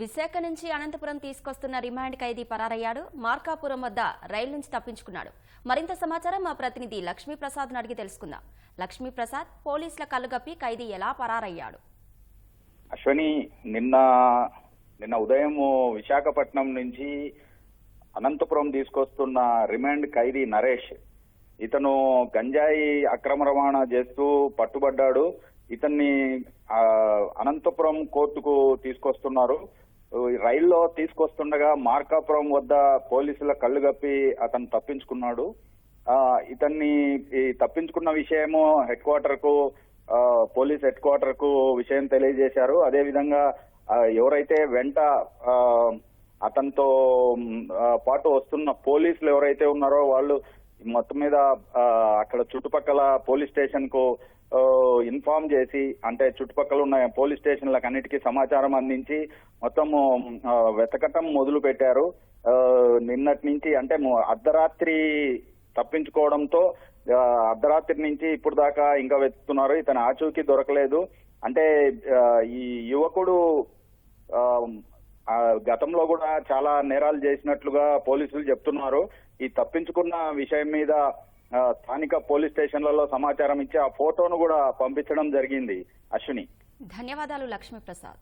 విశాఖ నుంచి అనంతపురం తీసుకొస్తున్న రిమాండ్ ఖైదీ పరారయ్యాడు. మార్కాపురం వద్ద రైలు నుంచి తప్పించుకున్నాడు. మరింత సమాచారం మా ప్రతినిధి లక్ష్మీప్రసాద్ అడిగి తెలుసుకుందాం. లక్ష్మీప్రసాద్ పోలీసుల కళ్ళుగప్పి ఖైదీ ఎలా పరారయ్యాడు? అశ్వని నిన్న నిన్న ఉదయం విశాఖపట్నం నుంచి అనంతపురం తీసుకొస్తున్న రిమాండ్ ఖైదీ నరేష్ ఇతను గంజాయి అక్రమ రవాణా చేస్తూ పట్టుబడ్డాడు. ఇతన్ని అనంతపురం కోర్టుకు తీసుకొస్తున్నారు. రైల్లో తీసుకొస్తుండగా మార్కాపురం వద్ద పోలీసుల కళ్ళు కప్పి అతను తప్పించుకున్నాడు. ఆ, ఇతన్ని ఈ తప్పించుకున్న విషయము హెడ్ క్వార్టర్కు పోలీస్ హెడ్ క్వార్టర్కు విషయం తెలియజేశారు. అదే విధంగా ఎవరైతే వెంట అతనితో పాటు వస్తున్న పోలీసులు ఎవరైతే ఉన్నారో వాళ్ళు మొత్తం మీద అక్కడ చుట్టుపక్కల పోలీస్ స్టేషన్కు ఇన్ఫామ్ ఇన్ఫార్మ్ చేసి అంటే చుట్టుపక్కల ఉన్న పోలీస్ స్టేషన్లకు అన్నిటికీ సమాచారం అందించి మొత్తము వెతకటం మొదలు పెట్టారు. నిన్నటి నుంచి అంటే అర్ధరాత్రి తప్పించుకోవడంతో అర్ధరాత్రి నుంచి ఇప్పుడు దాకా ఇంకా వెతుకుతున్నారు. ఇతను ఆచూకీ దొరకలేదు. అంటే ఈ యువకుడు గతంలో కూడా చాలా నేరాలు చేసినట్లుగా పోలీసులు చెప్తున్నారు. ఈ తప్పించుకున్న విషయం మీద స్థానిక పోలీస్ స్టేషన్లలో సమాచారం ఇచ్చి ఆ ఫోటోను కూడా పంపించడం జరిగింది అశ్విని. ధన్యవాదాలు లక్ష్మీప్రసాద్.